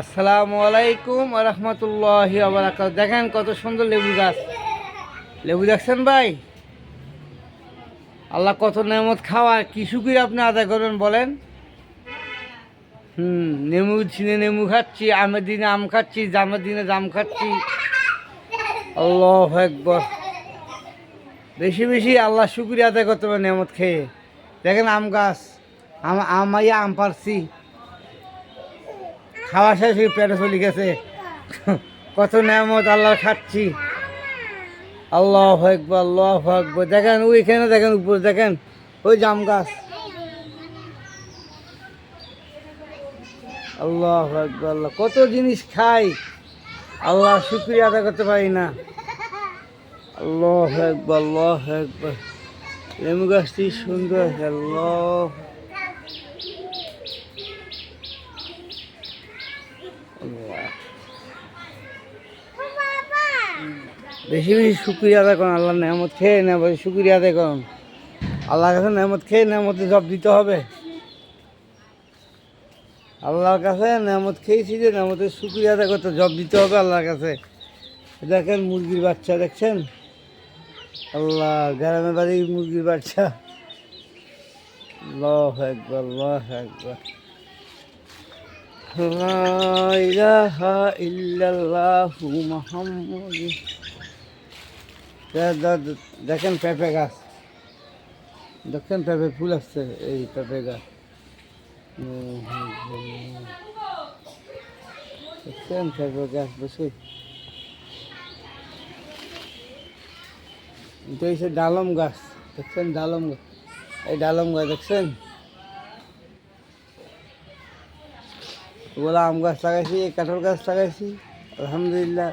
আসসালামু আলাইকুম রহমতুল্লাহি দেখেন কত সুন্দর লেবু গাছ। লেবু দেখছেন ভাই? আল্লাহ কত নেমত খাওয়া কি শুকিয়ে আপনি আদায় করবেন বলেন? হুম, নেমু দিনে নেমু খাচ্ছি, আমের দিনে আম খাচ্ছি, জামের দিনে জাম খাচ্ছি। আল্লাহ একবার বেশি বেশি আল্লাহ শুক্রিয়া আদায় করতে হবে নেমত খেয়ে। দেখেন আম গাছ। আম আমাইয়া আম পারছি। খাওয়া শেষ হয়ে পেটে চলে গেছে। কত নেমত আল্লাহ খাচ্ছি আল্লাহ একবার আল্লাহ একবার দেখেন ওইখানে দেখেন, উপরে দেখেন, ওই জাম গাছ। আল্লাহ একবার আল্লাহ। কত জিনিস খাই, আল্লাহ শুক্রিয়া আদায় করতে পারি না। আল্লাহ একবার আল্লাহ একবার লেবু গাছটি সুন্দর, আল্লাহ। বেশি বেশি শুক্রিয়া আদায় করুন আল্লাহ নেমত খেয়ে নেব শুক্রিয়া আদায় করুন। আল্লাহর কাছে নেমত খেয়ে নেমতে জব দিতে হবে। আল্লাহর কাছে নেমত খেয়েছি যে নেমতের শুক্রিয়া আদায় করতে জব দিতে হবে আল্লাহর কাছে। দেখেন মুরগির বাচ্চা দেখছেন? আল্লাহ গ্রামের বাড়ির মুরগির বাচ্চা। আল্লাহ একবার আল্লাহ একবার লা ইলাহা ইল্লাল্লাহু মুহাম্মাদুর দেখেন পেঁপে গাছ। দেখেন পেঁপে ফুল আসছে, এই পেঁপে গাছ। দেখছেন পেঁপে গাছ বসে এটা ডালম গাছ, দেখছেন ডালম গাছ? এই ডালম গাছ, দেখছেন? ওগুলো আম গাছ লাগাইছি, কাঁঠাল গাছ লাগাইছি, আলহামদুলিল্লাহ।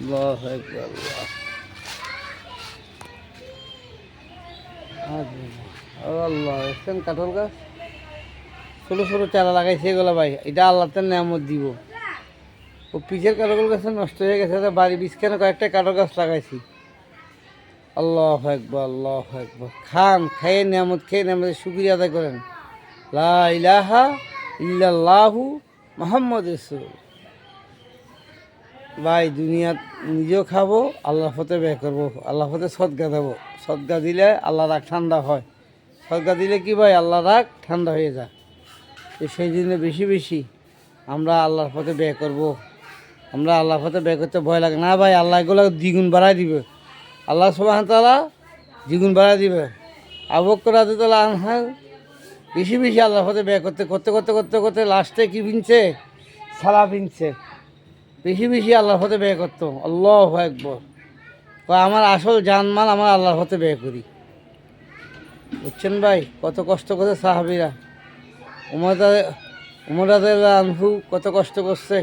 আল্লাহু আল্লাহ। দেখছেন কাঁঠাল গাছ? ছোটো ছোটো চারা লাগাইছে এগুলো ভাই, এটা আল্লাহতে নিয়ামত দিব। ও পিছের কাঠল গাছ নষ্ট হয়ে গেছে বাড়ি বিছখানে কয়েকটা কাঠল গাছ লাগাইছি? আল্লাহ একবার আল্লাহ একবার খান খেয়ে নিয়ামত, খেয়ে নিয়ামতের শুক্রিয়া আদায় করেন। লা ইলাহা ইল্লাল্লাহু মোহাম্মদ রসুল ভাই দুনিয়া নিজেও খাব আল্লাহ ফতে ব্যয় করব। আল্লাহ ফতে সদগা দেবো। সদগা দিলে আল্লাহ রাগ ঠান্ডা হয়। সদগা দিলে কি ভাই? আল্লাহ রাগ ঠান্ডা হয়ে যায়। তো সেই জন্য বেশি বেশি আমরা আল্লাহর পথে ব্যয় করব। আমরা আল্লাহর পথে ব্যয় করতে ভয় লাগে। না ভাই, আল্লাহ এগুলো দ্বিগুণ বাড়াই দিবে। আল্লাহ তালা দ্বিগুণ বাড়াই দিবে। আবক্কর আদিতলা আনহার বেশি বেশি আল্লাহর পথে ব্যয় করতে করতে করতে করতে করতে লাস্টে কি কিনছে সালা কিনছে বেশি বেশি আল্লাহর পথে ব্যয় করতো। আল্লাহ একবার আমার আসল জানমাল আমার আল্লাহর পথে ব্যয় করি। বুঝছেন ভাই? কত কষ্ট করে সাহাবিরা। উমরা উমরাদের আনহু কত কষ্ট করছে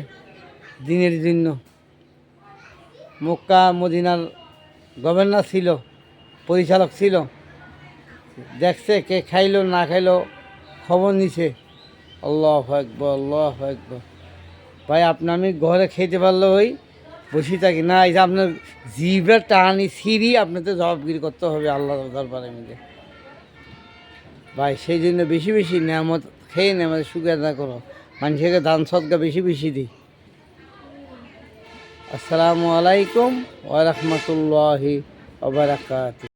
দিনের জন্য। মক্কা, মদিনার গভর্নর ছিল, পরিচালক ছিল। দেখছে কে খাইলো, না খাইলো, খবর নিছে। আল্লাহ একবার আল্লাহ একবার ভাই, আপনি আমি ঘরে খেতে পারলে ওই বসে থাকি। না, এই যে আপনার জিভরা টানি সিঁড়ি আপনাকে জবাবগিরি করতে হবে আল্লাহ দরবারে মিলে। ভাই, সেই জন্য বেশি বেশি নিয়ামত, খেয়ে নিয়ামত সুখে আদা করো। মানুষকে দান সদকা বেশি বেশি দিই। আসসালামু আলাইকুম ওয়া রাহমাতুল্লাহি ওয়া বারাকাতুহু।